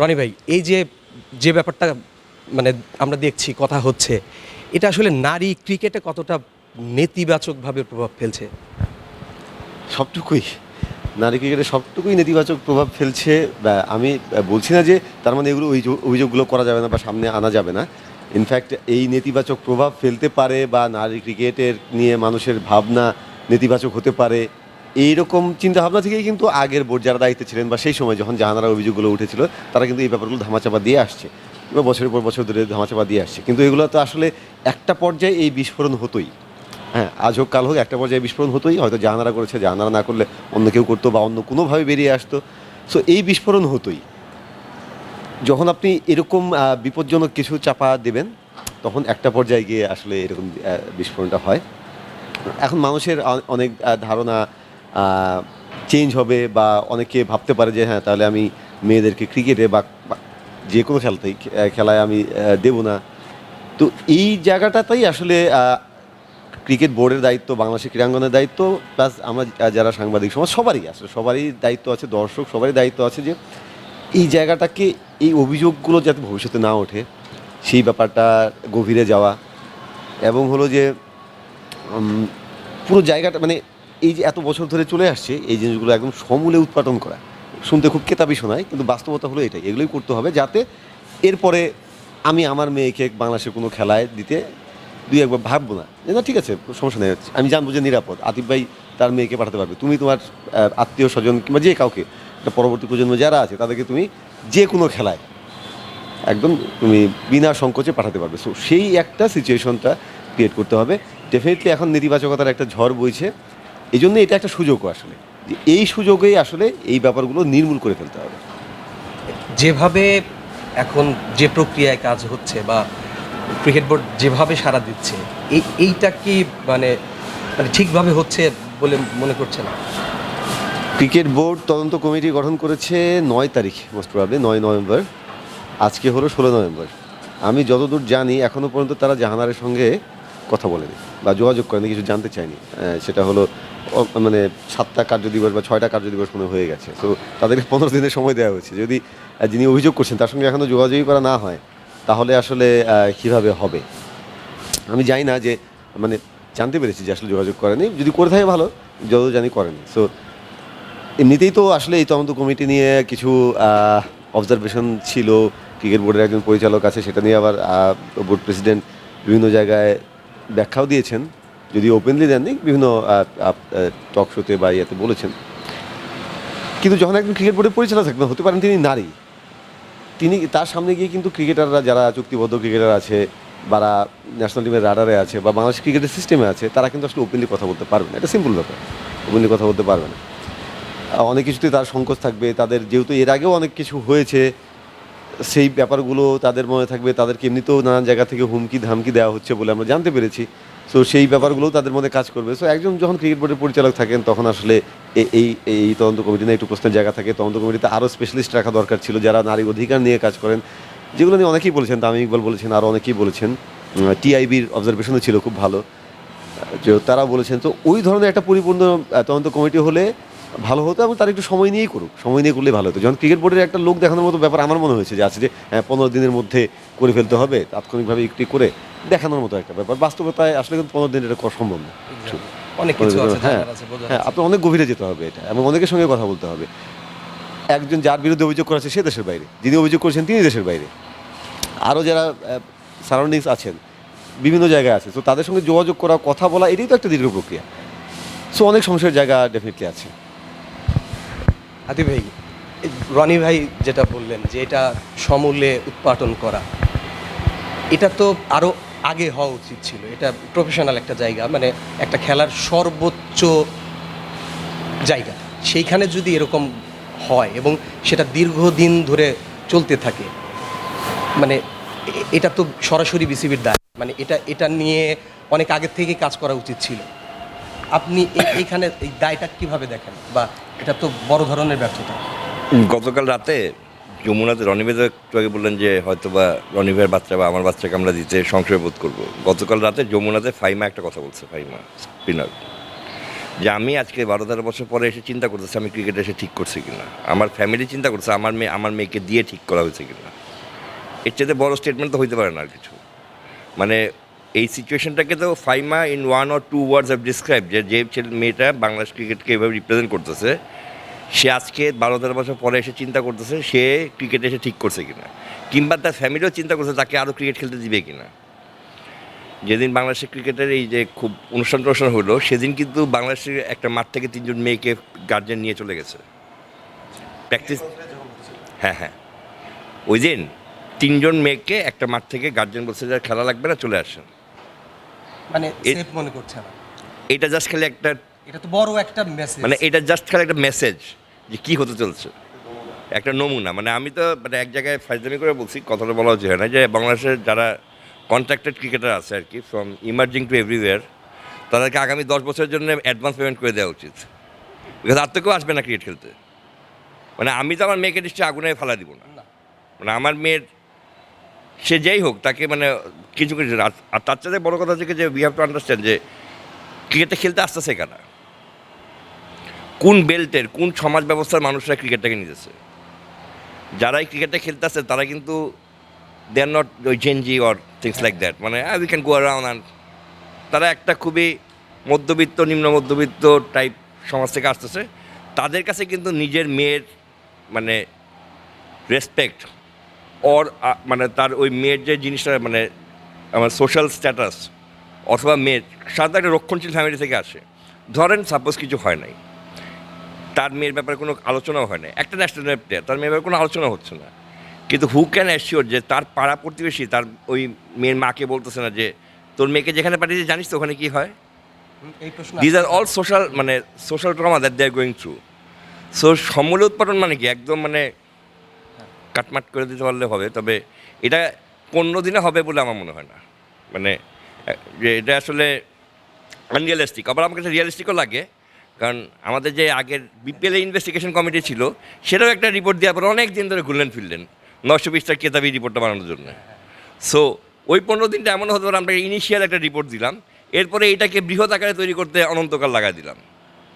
রনি ভাই, এই যে যে ব্যাপারটা মানে আমরা দেখছি, কথা হচ্ছে, এটা আসলে নারী ক্রিকেটে কতটা নেতিবাচকভাবে প্রভাব ফেলছে? সবটুকুই। নারী ক্রিকেটে সবটুকুই নেতিবাচক প্রভাব ফেলছে। আমি বলছি না যে তার মানে এগুলো অভিযোগগুলো করা যাবে না বা সামনে আনা যাবে না। ইনফ্যাক্ট এই নেতিবাচক প্রভাব ফেলতে পারে বা নারী ক্রিকেটের নিয়ে মানুষের ভাবনা নেতিবাচক হতে পারে। এইরকম চিন্তাভাবনা থেকেই কিন্তু আগের বোর্ড যারা দায়িত্বে ছিলেন বা সেই সময় যখন জাহানারা অভিযোগগুলো উঠেছিল, তারা কিন্তু এই ব্যাপারগুলো ধামাচাপা দিয়ে আসছে। কিংবা বছরের পর বছর ধরে ধামাচাপা দিয়ে আসছে। কিন্তু এগুলো তো আসলে একটা পর্যায়ে এই বিস্ফোরণ হতোই। হ্যাঁ আজ হোক, কাল হোক, একটা পর্যায়ে বিস্ফোরণ হতোই। হয়তো জাহানারা করেছে, জাহানারা না করলে অন্য কেউ করতো বা অন্য কোনোভাবে বেরিয়ে আসতো। সো এই বিস্ফোরণ হতোই। যখন আপনি এরকম বিপজ্জনক কিছু চাপা দেবেন, তখন একটা পর্যায়ে গিয়ে আসলে এরকম বিস্ফোরণটা হয়। এখন মানুষের অনেক ধারণা চেঞ্জ হবে বা অনেকে ভাবতে পারে যে হ্যাঁ তাহলে আমি মেয়েদেরকে ক্রিকেটে বা যে কোনো খেলতেই খেলায় আমি দেব না। তো এই জায়গাটাতেই আসলে ক্রিকেট বোর্ডের দায়িত্ব, বাংলাদেশের ক্রীড়াঙ্গনের দায়িত্ব প্লাস আমরা যারা সাংবাদিক, সমাজ, সবারই আসলে সবারই দায়িত্ব আছে, দর্শক সবারই দায়িত্ব আছে যে, এই জায়গাটাকে, এই অভিযোগগুলো যাতে ভবিষ্যতে না ওঠে, সেই ব্যাপারটা গভীরে যাওয়া এবং হলো যে পুরো জায়গাটা মানে এই যে এত বছর ধরে চলে আসছে, এই জিনিসগুলো একদম সমূলে উৎপাদন করা। শুনতে খুব কেতাবি শোনায়, কিন্তু বাস্তবতা হলো এটাই। এগুলোই করতে হবে যাতে এরপরে আমি আমার মেয়েকে বাংলাদেশের কোনো খেলায় দিতে দুই একবার ভাববো না। না, ঠিক আছে, সমস্যা নেই। আমি জানব যে নিরাপদ। আতিফ ভাই তার মেয়েকে পাঠাতে পারবে। তুমি তোমার আত্মীয় স্বজন কিংবা যে কাউকে পরবর্তী প্রজন্ম যারা আছে, তাদেরকে তুমি যে কোনো খেলায় একদম তুমি বিনা সংকোচে পাঠাতে পারবে। সো সেই একটা সিচুয়েশনটা ক্রিয়েট করতে হবে। ডেফিনেটলি এখন নেতিবাচকতার একটা ঝড় বইছে। এই জন্য এটা একটা সুযোগও আসলে। যে এই সুযোগেই আসলে এই ব্যাপারগুলো নির্মূল করে ফেলতে হবে। যেভাবে এখন যে প্রক্রিয়ায় কাজ হচ্ছে বা ক্রিকেট বোর্ড যেভাবে সাড়া দিচ্ছে এই এইটা কি মানে মানে ঠিকভাবে হচ্ছে বলে মনে করছে না ক্রিকেট বোর্ড তদন্ত কমিটি গঠন করেছে নয় তারিখ মোস্ট প্রবাবলি নয় নভেম্বর। আজকে হলো ষোলো নভেম্বর। আমি যতদূর জানি এখনও পর্যন্ত তারা জাহানারের সঙ্গে কথা বলেনি বা যোগাযোগ করেনি কিছু জানতে চায়নি সেটা হলো মানে সাতটা কার্য দিবস বা ছয়টা কার্য দিবস মনে হয়ে গেছে। তো তাদেরকে পনেরো দিনের সময় দেওয়া হয়েছে। যদি যিনি অভিযোগ করছেন, তার সঙ্গে এখনও যোগাযোগই করা না হয়, তাহলে আসলে কীভাবে হবে? আমি জানি না যে মানে জানতে পেরেছি যে আসলে যোগাযোগ করেনি। যদি করে থাকে ভালো, যত জানি করেনি। সো এমনিতেই তো আসলে এই তদন্ত কমিটি নিয়ে কিছু অবজারভেশন ছিল। ক্রিকেট বোর্ডের একজন পরিচালক আছে, সেটা নিয়ে আবার বোর্ড প্রেসিডেন্ট বিভিন্ন জায়গায় ব্যাখ্যাও দিয়েছেন যদি ওপেনলি দেননি, বিভিন্ন টক শোতে বা ইয়েতে বলেছেন। কিন্তু যখন একজন ক্রিকেট বোর্ডের পরিচালক থাকবেন, হতে পারেন তিনি নারী, তিনি, তার সামনে গিয়ে কিন্তু ক্রিকেটাররা যারা চুক্তিবদ্ধ ক্রিকেটার আছে, বা ন্যাশনাল টিমের রাডারে আছে, বা বাংলাদেশ ক্রিকেটের সিস্টেমে আছে, তারা কিন্তু আসলে ওপেনলি কথা বলতে পারবে না। এটা সিম্পল ব্যাপার ওপেনলি কথা বলতে পারবে না। অনেক কিছুতে তার সংকোচ থাকবে, তাদের যেহেতু এর আগেও অনেক কিছু হয়েছে সেই ব্যাপারগুলো তাদের মনে থাকবে, তাদেরকে এমনিতেও নানান জায়গা থেকে হুমকি, ধামকি দেওয়া হচ্ছে বলে আমরা জানতে পেরেছি। সো সেই ব্যাপারগুলোও তাদের মধ্যে কাজ করবে। সো একজন যখন ক্রিকেট বোর্ডের পরিচালক থাকেন, তখন আসলে এই এই তদন্ত কমিটি নিয়ে একটু প্রশ্নের জায়গা থাকে। তদন্ত কমিটিতে আরও স্পেশালিস্ট রাখা দরকার ছিল, যারা নারী অধিকার নিয়ে কাজ করেন। যেগুলো নিয়ে অনেকেই বলেছেন, তামিম ইকবাল বলেছেন, আরও অনেকেই বলেছেন। টিআইবির অবজারভেশনও ছিল খুব ভালো। তারা বলেছেন, তো ওই ধরনের একটা পরিপূর্ণ তদন্ত কমিটি হলে ভালো হতো এবং তার একটু সময় নিয়েই করুক। সময় নিয়ে করলে ভালো হতো। যখন ক্রিকেট বোর্ডের একটা লোক দেখানোর মতো ব্যাপার আমার মনে হয়েছে যে আছে যে হ্যাঁ পনেরো দিনের মধ্যে করে ফেলতে হবে তাৎক্ষণিকভাবে একটি করে দেখানোর মতো একটা ব্যাপার। বাস্তবতায় আসলে কিন্তু পনেরো দিন এটা সম্ভব না। অনেক কিছু হ্যাঁ হ্যাঁ আপনার অনেক গভীরে যেতে হবে এটা এবং অনেকের সঙ্গে কথা বলতে হবে। একজন যার বিরুদ্ধে অভিযোগ করা সে দেশের বাইরে। যিনি অভিযোগ করেছেন তিনি দেশের বাইরে। আরও যারা সারাউন্ডিংস আছেন বিভিন্ন জায়গায় আছে তো তাদের সঙ্গে যোগাযোগ করা কথা বলা এটাই তো একটা দীর্ঘ প্রক্রিয়া। সো অনেক সমস্যার জায়গা ডেফিনেটলি আছে। আদি ভাই, রনি ভাই যেটা বললেন যে এটা সমূলে উৎপাদন করা, এটা তো আরও আগে হওয়া উচিত ছিল। এটা প্রফেশনাল একটা জায়গা মানে একটা খেলার সর্বোচ্চ জায়গা। সেইখানে যদি এরকম হয় এবং সেটা দীর্ঘদিন ধরে চলতে থাকে মানে এটা তো সরাসরি বিসিবির দায় মানে এটা এটা নিয়ে অনেক আগের থেকে কাজ করা উচিত ছিল। আপনি এইখানে এই দায়টা কীভাবে দেখেন বা এটা তো বড় ধরনের ব্যর্থতা। গতকাল রাতে যমুনাতে রনিবেদ একটু আগে বললেন যে হয়তো বা রনিবের বাচ্চা বা আমার বাচ্চাকে আমরা দিতে সংশয় বোধ করব। গতকাল রাতে যমুনাতে ফাইমা একটা কথা বলছে, ফাইমা স্পিনার, যে আমি আজকে বারো তেরো বছর পরে এসে চিন্তা করতেছি আমি ক্রিকেট এসে ঠিক করছি কিনা। আমার ফ্যামিলি চিন্তা করছে আমার মেয়ে, আমার মেয়েকে দিয়ে ঠিক করা হয়েছে কিনা। এর চেয়ে বড় স্টেটমেন্ট তো হইতে পারে না আর কিছু। মানে এই সিচুয়েশনটাকে তো Faima in one or two words of describe যে যে ছেলে মেয়েটা বাংলাদেশ ক্রিকেটকে এভাবে রিপ্রেজেন্ট করতেছে। সে আজকে বারো তেরো বছর পরে এসে চিন্তা করতেছে, সে ক্রিকেটে এসে ঠিক করছে কিনা। কিংবা তার ফ্যামিলিও চিন্তা করছে তাকে আরও ক্রিকেট খেলতে দিবে কিনা। যেদিন বাংলাদেশের ক্রিকেটের এই যে খুব অনুষ্ঠান টনুষ্ঠান হলো, সেদিন কিন্তু বাংলাদেশের একটা মাঠ থেকে তিনজন মেয়েকে গার্জেন নিয়ে চলে গেছে। প্র্যাকটিস হ্যাঁ হ্যাঁ। ওই দিন তিনজন মেয়েকে একটা মাঠ থেকে গার্জেন বলছে যে খেলা লাগবে না, চলে আসেন। মানে সেফ মনে করছে না। এটা জাস্ট খালি একটা এটা তো বড় একটা মেসেজ মানে এটা জাস্ট খালি একটা মেসেজ যে কী হতে চলছে। একটা নমুনা। মানে আমি তো মানে এক জায়গায় ফাইজলামি করে বলছি কথাটা বলা উচিত হয় না যে বাংলাদেশের যারা কন্ট্রাক্টেড ক্রিকেটার আছে আর কি ফ্রম ইমার্জিং টু এভরিওয়্যার তাদেরকে আগামী দশ বছরের জন্য অ্যাডভান্স পেমেন্ট করে দেওয়া উচিত। বিকজ আর তো কেউ আসবে না ক্রিকেট খেলতে। মানে আমি তো আমার মেয়েকে নিশ্চয়ই আগুনে ফেলা দিব না। মানে আমার মেয়ের সে যেই হোক, তাকে মানে কিছু কিছু আর তার চাইতে বড় কথা হচ্ছে যে উই হ্যাভ টু আন্ডারস্ট্যান্ড যে ক্রিকেটে খেলতে আসতে শেখা না কোন বেল্টের, কোন সমাজ ব্যবস্থার মানুষরা ক্রিকেটটাকে নিতেছে যারাই ক্রিকেটটা খেলতে আসছে, তারা কিন্তু দে আর নট ওই Gen Z or things like that মানে we can go around and তারা একটা খুবই মধ্যবিত্ত, নিম্ন মধ্যবিত্ত টাইপ সমাজ থেকে আসতেছে। তাদের কাছে কিন্তু নিজের মেয়ের মানে রেসপেক্ট ওর আ- মানে তার ওই মেয়ের যে জিনিসটা মানে আমার সোশ্যাল স্ট্যাটাস অথবা মেয়ের সাধারণত একটা রক্ষণশীল ফ্যামিলি থেকে আসে। ধরেন সাপোজ কিছু হয় নাই। তার মেয়ের ব্যাপারে কোনো আলোচনাও হয় না একটা ন্যাশনাল প্লেয়ার তার মেয়ের ব্যাপারে কোনো আলোচনা হচ্ছে না। কিন্তু হু ক্যান অ্যাসিওর যে তার পাড়া প্রতিবেশী তার ওই মেয়ের মাকে বলতেছে না যে তোর মেয়েকে যেখানে পাঠিয়েছে জানিস তো ওখানে কী হয়? দিজ আর অল সোশ্যাল মানে social trauma that they are going through so সমূলে উৎপাদন মানে কি? একদম মানে কাটমাট করে দিতে পারলে হবে, তবে এটা পনেরো দিনে হবে বলে আমার মনে হয় না। মানে যে এটা আসলে আনরিয়ালিস্টিক আবার আমার কাছে রিয়ালিস্টিকও লাগে, কারণ আমাদের যে আগের বিপিএল ইনভেস্টিগেশন কমিটি ছিল, সেটাও একটা রিপোর্ট দেওয়ার পর অনেক দিন ধরে ঘুরলেন ফিরলেন নশো বিশটা কেতাবি রিপোর্টটা বানানোর জন্য। সো ওই পনেরো দিনটা এমন হতে পারে, আমরা ইনিশিয়াল একটা রিপোর্ট দিলাম, এরপরে এটাকে বৃহৎ আকারে তৈরি করতে অনন্তকাল লাগাই দিলাম।